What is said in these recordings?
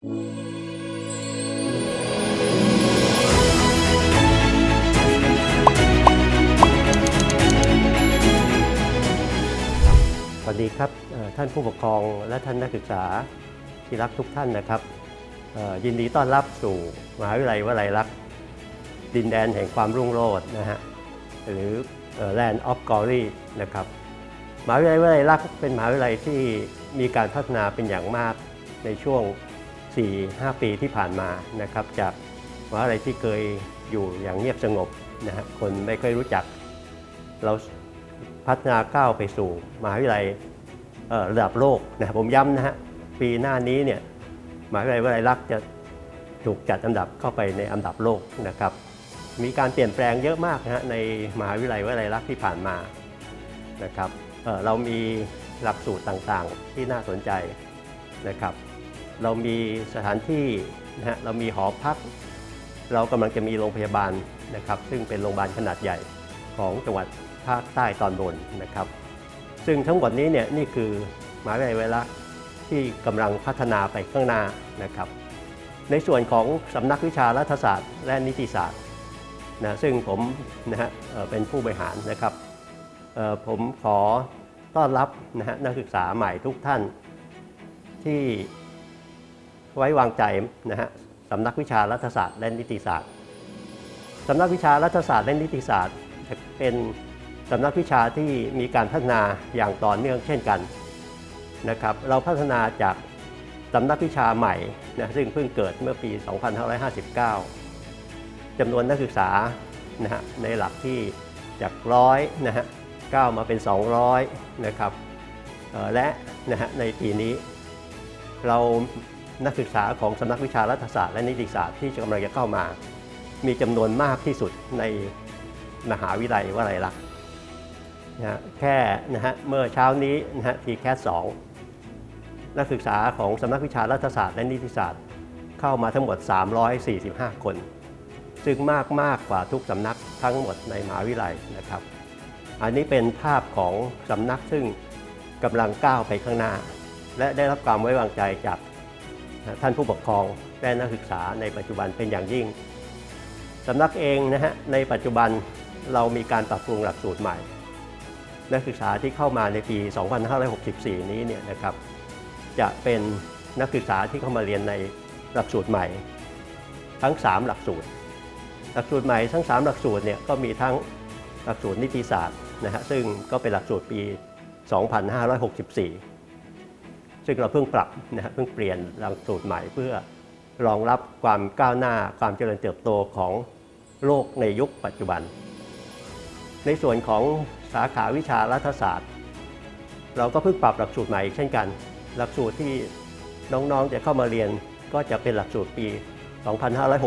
สวัสดีครับท่านผู้ปกครองและท่านนักศึกษาที่รักทุกท่านนะครับยินดีต้อนรับสู่มหาวิทยาลัยวลัยลักษณ์ดินแดนแห่งความรุ่งโรจน์นะฮะหรือเอ่อ Land of Glory นะครับมหาวิทยาลัยวลัยลักษณ์เป็นมหาวิทยาลัยที่มีการพัฒนาเป็นอย่างมากในช่วง 4-5 ปีที่ผ่านมานะครับจากมหาวิทยาลัยที่เคยอยู่อย่างเงียบสงบนะฮะคนไม่ค่อยรู้จัก เราพัฒนาก้าวไปสู่มหาวิทยาลัยระดับโลกนะครับผมย้ำนะฮะปีหน้านี้เนี่ยมหาวิทยาลัยวลัยลักษณ์จะถูกจัดอันดับเข้าไปในอันดับโลกนะครับมีการเปลี่ยนแปลงเยอะมากนะฮะในมหาวิทยาลัยวลัยลักษณ์ที่ผ่านมานะครับเเรามีหลักสูตรต่างๆที่น่าสนใจนะครับ เรามีสถานที่นะฮะเรามีหอพัก เรากำลังจะมีโรงพยาบาลนะครับ ซึ่งเป็นโรงพยาบาลขนาดใหญ่ของจังหวัดภาคใต้ตอนบนนะครับ ซึ่งทั้งหมดนี้เนี่ยนี่คือหมหาวิทยาลัยเวลาที่กำลังพัฒนาไปข้างหน้านะครับ ในส่วนของสำนักวิชารัฐศาสตร์ และนิติศาสตร์นะซึ่งผมนะฮะเป็นผู้บริหารนะครับผมขอต้อนรับนะฮะนักศึกษาใหม่ทุกท่านที่ ไว้วางใจนะฮะสำนักวิชารัฐศาสตร์และนิติศาสตร์สำนักวิชารัฐศาสตร์และนิติศาสตร์จะเป็นสำนักวิชาที่มีการพัฒนาอย่างต่อเนื่องเช่นกันนะครับ เราพัฒนาจากสำนักวิชาใหม่นะซึ่งเพิ่งเกิดเมื่อปี 2559 จำนวนนักศึกษานะฮะในหลักที่จากร้อยนะฮะก้าวมาเป็น 200 นะครับและนะฮะในปีนี้เรา นักศึกษาของสำนักวิชารัฐศาสตร์และนิติศาสตร์ที่กำลังจะเข้ามา มีจำนวนมากที่สุดในมหาวิทยาลัยวลัยลักษณ์นะแค่นะฮะเมื่อเช้านี้นะฮะทีแคสสองนักศึกษาของสำนักวิชารัฐศาสตร์และนิติศาสตร์เข้ามาทั้งหมด 345 คน ซึ่งมากมากกว่าทุกสำนักทั้งหมดในมหาวิทยาลัยนะครับ อันนี้เป็นภาพของสำนักซึ่งกำลังก้าวไปข้างหน้า และได้รับความไว้วางใจจาก ท่านผู้ปกครองและนักศึกษาในปัจจุบันเป็นอย่างยิ่งสำนักเองนะฮะในปัจจุบันเรามีการปรับปรุงหลักสูตรใหม่ นักศึกษาที่เข้ามาในปี 2564 นี้เนี่ยนะครับจะเป็นนักศึกษาที่เข้ามาเรียนในหลักสูตรใหม่ ทั้ง 3 หลักสูตร หลักสูตรใหม่ทั้ง 3 หลักสูตรเนี่ยก็มีทั้งหลักสูตรนิติศาสตร์นะฮะซึ่งก็เป็นหลักสูตรปี 2564 ซึ่งเราเพิ่งปรับนะฮะเพิ่งเปลี่ยนหลักสูตรใหม่เพื่อรองรับความก้าวหน้าความเจริญเติบโตของโลกในยุคปัจจุบัน ในส่วนของสาขาวิชารัฐศาสตร์ เราก็เพิ่งปรับหลักสูตรใหม่เช่นกัน หลักสูตรที่น้องๆจะเข้ามาเรียนก็จะเป็นหลักสูตรปี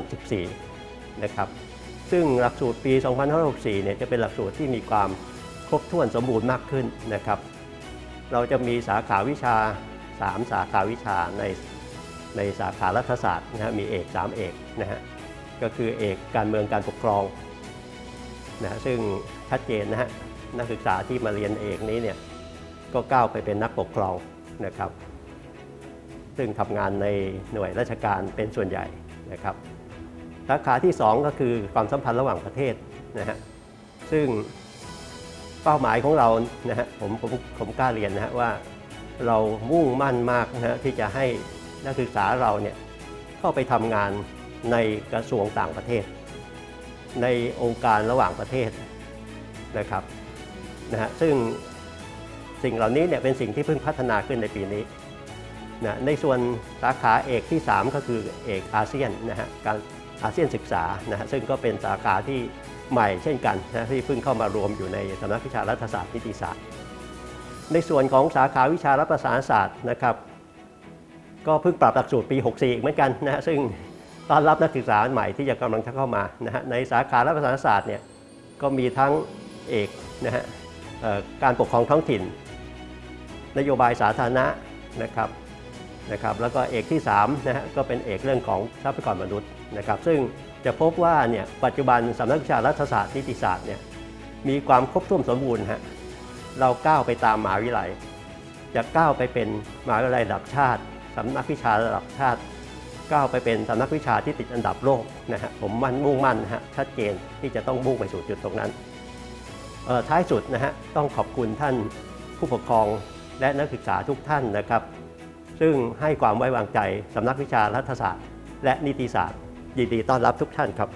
2564 นะครับ ซึ่งหลักสูตรปี 2564 เนี่ยจะเป็นหลักสูตรที่มีความครบถ้วนสมบูรณ์มากขึ้นนะครับ เราจะมีสาขาวิชา 3 สาขาวิชาในในสาขารัฐศาสตร์นะฮะมีเอก 3 เอกนะฮะก็คือเอกการเมืองการปกครองนะฮะซึ่งชัดเจนนะฮะนักศึกษาที่มาเรียนเอกนี้เนี่ยก็ก้าวไปเป็นนักปกครองนะครับ ซึ่งทำงานในหน่วยราชการเป็นส่วนใหญ่นะครับสาขาที่ 2 ก็คือความสัมพันธ์ระหว่างประเทศนะฮะซึ่งเป้าหมายของเรานะฮะผมผมผมกล้าเรียนนะฮะว่า เรามุ่งมั่นมากนะฮะที่จะให้นักศึกษาเราเนี่ยเข้าไปทำงานในกระทรวงต่างประเทศ ในองค์การระหว่างประเทศนะครับนะฮะซึ่งสิ่งเหล่านี้เนี่ยเป็นสิ่งที่เพิ่งพัฒนาขึ้นในปีนี้นะในส่วนสาขาเอกที่ 3 ก็คือเอกอาเซียนนะฮะการอาเซียนศึกษานะฮะซึ่งก็เป็นสาขาที่ใหม่เช่นกันนะที่เพิ่งเข้ามารวมอยู่ในสำนักวิชารัฐศาสตร์นิติศาสตร์ ในส่วนของสาขาวิชารัฐประศาสนศาสตร์นะครับ ก็เพิ่งปรับหลักสูตรปี 64 อีกเหมือนกันนะซึ่งต้อนรับนักศึกษาใหม่ที่จะกำลังจะเข้ามานะฮะในสาขารัฐประศาศาสตร์เนี่ยก็มีทั้งเอกนะฮะการปกครองท้องถิ่น นโยบายสาธารณะนะครับนะครับแล้วก็เอกที่3นะฮะก็เป็นเอกเรื่องของทรัพยากรมนุษย์นะครับ ซึ่งจะพบว่าเนี่ยปัจจุบันสำนักวิชารัฐศาสตร์นิติศาสตร์เนี่ยมีความครบถ้วนสมบูรณ์ฮะ เราก้าวไปตามมหาวิทยาลัย จะก้าวไปเป็นมหาวิทยาลัยระดับชาติสำนักวิชาระดับชาติ ก้าวไปเป็นสำนักวิชาที่ติดอันดับโลกนะฮะผมมั่นมุ่งมั่นนะฮะชัดเจนที่จะต้องมุ่งไปสู่จุดตรงนั้นท้ายสุดนะฮะต้องขอบคุณท่านผู้ปกครองและนักศึกษาทุกท่านนะครับ ซึ่งให้ความไว้วางใจสำนักวิชารัฐศาสตร์ และนิติศาสตร์ยินดีต้อนรับทุกท่านครับ